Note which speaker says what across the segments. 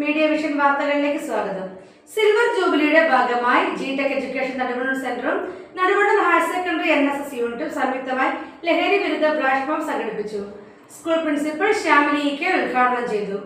Speaker 1: Media vision വാർത്തകളിലേക്ക് സ്വാഗതം. Silver ജൂബിലിയുടെ ഭാഗമായി ജി ടെക് എഡ്യൂക്കേഷൻ നടുവണ്ണൂർ സെന്ററും Naduvannur higher secondary N S S യൂണിറ്റും സംയുക്തമായി ലഹരി വിരുദ്ധ പ്ലാറ്റ്ഫോം സംഘടിപ്പിച്ചു. സ്കൂൾ പ്രിൻസിപ്പൽ ശ്യാമിനി കെ ഉദ്ഘാടനം ചെയ്തു.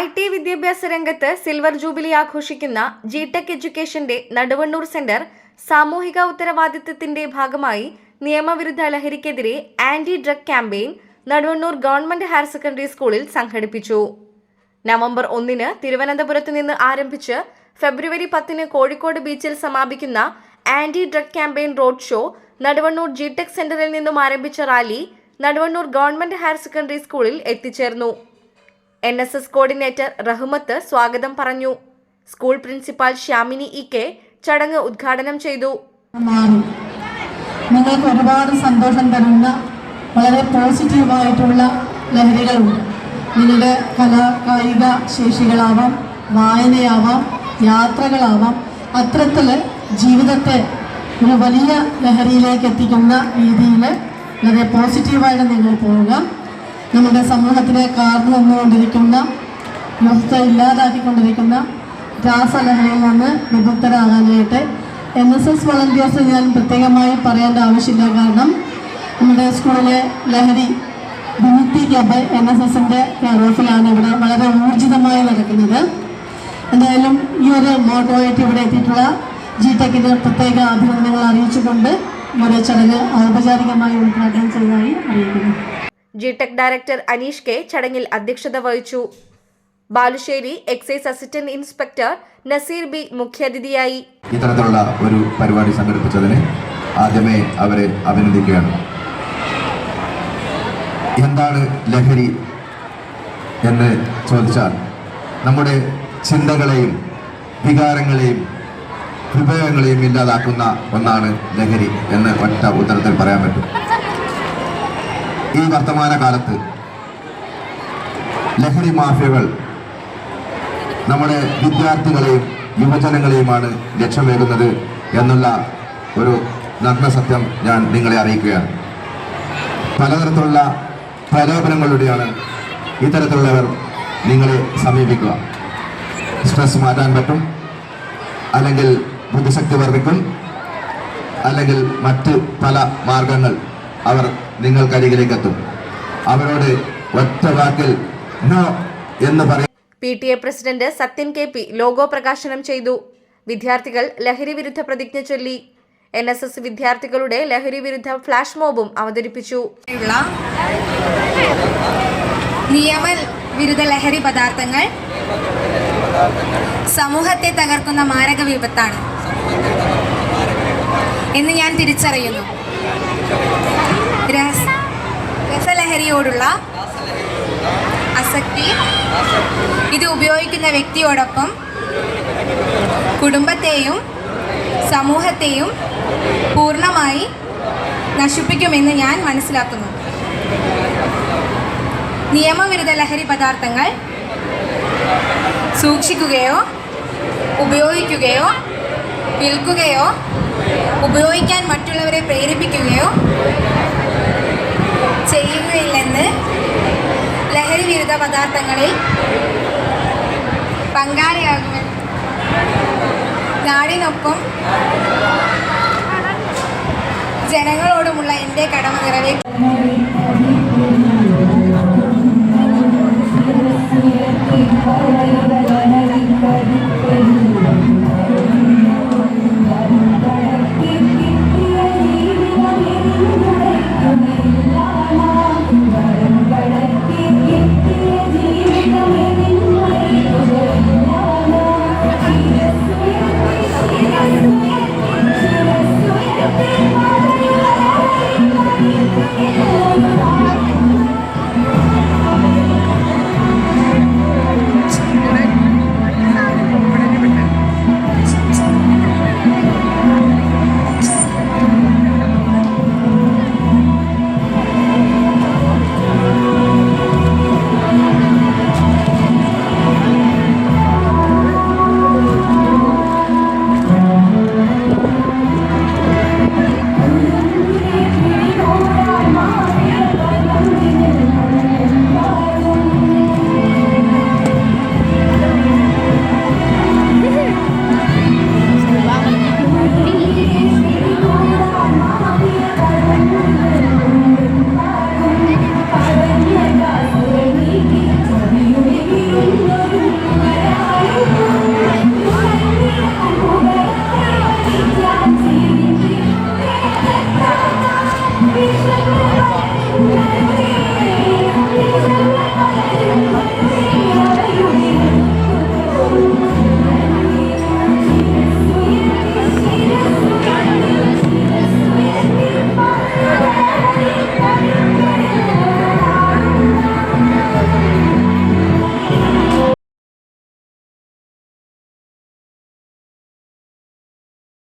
Speaker 2: ഐ ടി വിദ്യാഭ്യാസ രംഗത്ത് സിൽവർ ജൂബിലി ആഘോഷിക്കുന്ന ജി ടെക് എഡ്യൂക്കേഷന്റെ നടുവണ്ണൂർ സെന്റർ സാമൂഹിക ഉത്തരവാദിത്തത്തിന്റെ ഭാഗമായി നിയമവിരുദ്ധ ലഹരിക്കെതിരെ anti drug campaign Naduvannur government higher secondary സ്കൂളിൽ സംഘടിപ്പിച്ചു. നവംബർ ഒന്നിന് തിരുവനന്തപുരത്ത് നിന്ന് ആരംഭിച്ച് ഫെബ്രുവരി പത്തിന് കോഴിക്കോട് ബീച്ചിൽ സമാപിക്കുന്ന anti drug campaign road show Naduvannur G tech സെന്ററിൽ നിന്നും ആരംഭിച്ച rally Naduvannur government higher secondary സ്കൂളിൽ എത്തിച്ചേർന്നു. N S S coordinator Rahmath സ്വാഗതം പറഞ്ഞു. School principal Shyamini E K ചടങ്ങ് ഉദ്ഘാടനം ചെയ്തു.
Speaker 3: നിങ്ങൾക്ക് ഒരുപാട് സന്തോഷം തരുന്ന വളരെ പോസിറ്റീവായിട്ടുള്ള ലഹരികളുണ്ട്. നിങ്ങളുടെ കലാ കായിക ശേഷികളാവാം വായനയാവാം യാത്രകളാവാം അത്തരത്തിൽ ജീവിതത്തെ ഒരു വലിയ ലഹരിയിലേക്ക് എത്തിക്കുന്ന രീതിയിൽ വളരെ പോസിറ്റീവായിട്ട് നിങ്ങൾ പോവുക. നമ്മുടെ സമൂഹത്തിലെ കാർന്നു വന്നുകൊണ്ടിരിക്കുന്ന വ്യവസ്ഥ ഇല്ലാതാക്കിക്കൊണ്ടിരിക്കുന്ന രാസലഹരിയിൽ നിന്ന് വിമുക്തരാകാനായിട്ട് എൻ എസ് എസ് വളണ്ടിയേഴ്സ് ഞാൻ പ്രത്യേകമായി പറയേണ്ട ആവശ്യമില്ല. കാരണം നമ്മുടെ സ്കൂളിലെ ലഹരി വിമുക്തി ക്ലബ് എൻ എസ് എസിന്റെ കെയർ ഓഫിലാണ് ഇവിടെ വളരെ ഊർജിതമായി നടക്കുന്നത്. എന്തായാലും ഈ ഒരു മോട്ടോയായിട്ട് ഇവിടെ എത്തിയിട്ടുള്ള ജി ടെക്കിന് പ്രത്യേക അഭിനന്ദനങ്ങൾ അറിയിച്ചുകൊണ്ട് ഒരു ചടങ്ങ് ഔപചാരികമായി ഉദ്ഘാടനം ചെയ്തതായി അറിയിക്കുന്നു.
Speaker 2: G tech director Aneesh K ചടങ്ങിൽ അധ്യക്ഷത വഹിച്ചു. Balussery excise assistant inspector Naseer B മുഖ്യാതിഥിയായി.
Speaker 4: ഇത്തരത്തിലുള്ള ഒരു പരിപാടി സംഘടിപ്പിച്ചതിന് ആദ്യമേ അവരെ അഭിനന്ദിക്കുകയാണ്. എന്താണ് ലഹരി എന്ന് ചോദിച്ചാൽ നമ്മുടെ ചിന്തകളെയും വികാരങ്ങളെയും ഹൃദയങ്ങളെയും ഇല്ലാതാക്കുന്ന ഒന്നാണ് ലഹരി എന്ന് ഒറ്റ ഉത്തരത്തിൽ പറയാൻ പറ്റും. ഈ വർത്തമാന കാലത്ത് ലഹരി മാഫിയകൾ നമ്മുടെ വിദ്യാർത്ഥികളെയും യുവജനങ്ങളെയുമാണ് ലക്ഷ്യമേകുന്നത് എന്നുള്ള ഒരു നഗ്ന സത്യം ഞാൻ നിങ്ങളെ അറിയിക്കുകയാണ്. പലതരത്തിലുള്ള പ്രലോഭനങ്ങളിലൂടെയാണ് ഇത്തരത്തിലുള്ളവർ നിങ്ങളെ സമീപിക്കുക. സ്ട്രെസ് മാറ്റാൻ പറ്റും. അല്ലെങ്കിൽ ബുദ്ധിശക്തി വർദ്ധിക്കും. അല്ലെങ്കിൽ മറ്റ് പല മാർഗങ്ങൾ അവർ നിങ്ങൾക്കരികിലേക്ക് എത്തും അവരോട് ഒറ്റ വാക്കിൽ നോ എന്ന് പറയും
Speaker 2: P T A president Sathyan K P logo പ്രകാശനം ചെയ്തു. വിദ്യാർത്ഥികൾ ലഹരി വിരുദ്ധ പ്രതിജ്ഞ ചൊല്ലി. എൻ എസ് എസ് വിദ്യാർത്ഥികളുടെ ലഹരി വിരുദ്ധ ഫ്ലാഷ് മോബും അവതരിപ്പിച്ചു.
Speaker 5: നിയമ നിയമവിരുദ്ധ ലഹരി പദാർത്ഥങ്ങൾ സമൂഹത്തെ തകർക്കുന്ന മാരക വിപത്താണ്. എന്ന് ഞാൻ തിരിച്ചറിയുന്നു. രസലഹരിയോടുള്ള ആസക്തി. ഇത് ഉപയോഗിക്കുന്ന വ്യക്തിയോടൊപ്പം കുടുംബത്തെയും സമൂഹത്തെയും പൂർണമായി നശിപ്പിക്കുമെന്ന് ഞാൻ മനസ്സിലാക്കുന്നു. നിയമവിരുദ്ധ ലഹരി പദാർത്ഥങ്ങൾ സൂക്ഷിക്കുകയോ ഉപയോഗിക്കുകയോ വിൽക്കുകയോ ഉപയോഗിക്കാൻ മറ്റുള്ളവരെ പ്രേരിപ്പിക്കുകയോ ചെയ്യുകയില്ലെന്ന് ലഹരി വിരുദ്ധ പദാർത്ഥങ്ങളിൽ പങ്കാളിയാകുമെന്ന് നാടിനൊപ്പം ജനങ്ങളോടുമുള്ള എന്റെ കടമ നിറവേറ്റും.